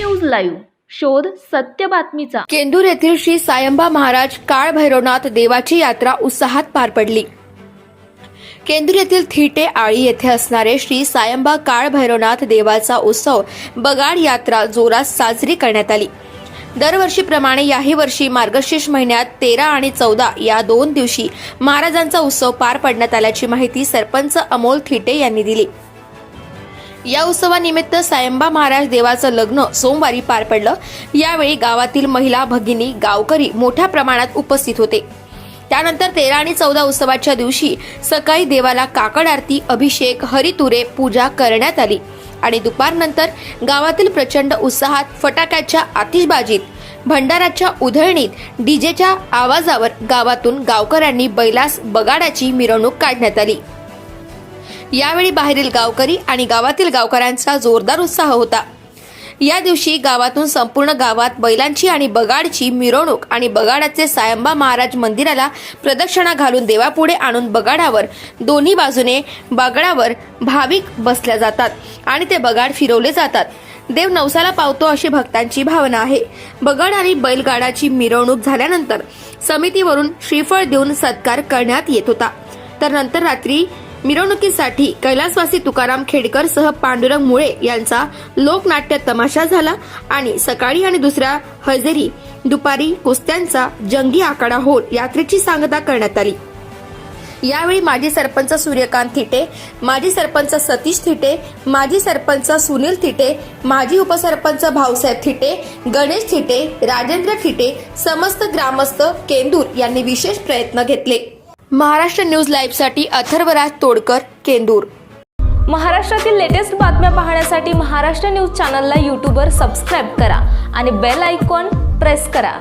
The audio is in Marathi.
लाईव्ह. शोध सत्य बातमीचा. केंदूर येथील श्री सायंबा महाराज काळ भैरवनाथ देवाची यात्रा उत्साहात पार पडली. केंदूर येथील थिटे आळी येथे असणारे श्री सायंबा काळ भैरवनाथ देवाचा उत्सव बगाड यात्रा जोरात साजरी करण्यात आली. दरवर्षीप्रमाणे याही वर्षी मार्गशीर्ष महिन्यात तेरा आणि चौदा या दोन दिवशी महाराजांचा उत्सव पार पडण्यात आल्याची माहिती सरपंच अमोल थिटे यांनी दिली. या उत्सवानिमित्त सायंबा महाराज देवाचं लग्न सोमवारी पार पडलं. यावेळी गावातील महिला भगिनी गावकरी मोठ्या प्रमाणात उपस्थित होते. त्यानंतर तेरा आणि चौदा उत्सवाच्या दिवशी सकाळी देवाला काकड आरती अभिषेक हरितुरे पूजा करण्यात आली. आणि दुपारनंतर गावातील प्रचंड उत्साहात फटाक्याच्या आतिषबाजीत भंडाराच्या उधळणीत डीजेच्या आवाजावर गावातून गावकऱ्यांनी बैलास बगाडाची मिरवणूक काढण्यात आली. यावेळी बाहेरील गावकरी आणि गावातील गावकऱ्यांचा जोरदार उत्साह होता. या दिवशी गावातून संपूर्ण गावात बैलांची आणि बगाडची मिरवणूक आणि बगाडाचे सायंबा महाराज मंदिराला प्रदक्षिणा घालून देवापुढे आणून बगाडावर दोन्ही बाजूने बागडावर भाविक बसल्या जातात आणि ते बगाड फिरवले जातात. देव नवसाला पावतो अशी भक्तांची भावना आहे. बगड आणि बैलगाडाची मिरवणूक झाल्यानंतर समितीवरून श्रीफळ देऊन सत्कार करण्यात येत होता. तर नंतर रात्री मिरवणुकीसाठी कैलासवासी तुकाराम खेडकर सह पांडुरंग मुळे यांचा लोकनाट्य तमाशा झाला आणि सकाळी आणि दुसऱ्या हजेरी दुपारी कुस्त्यांचा जंगी आखाडा होत यात्रेची सांगता करण्यात आली. यावेळी माजी सरपंच सूर्यकांत थिटे माजी सरपंच सतीश थिटे माजी सरपंच सुनील थिटे माजी उपसरपंच भाऊसाहेब थिटे गणेश थिटे राजेंद्र थिटे समस्त ग्रामस्थ केंदूर यांनी विशेष प्रयत्न घेतले. महाराष्ट्र न्यूज लाईव्हसाठी अथर्वराज तोडकर केंदूर. महाराष्ट्रातील लेटेस्ट बातम्या पाहण्यासाठी महाराष्ट्र न्यूज चॅनलला यूट्यूबवर सबस्क्राईब करा आणि बेल आयकॉन प्रेस करा.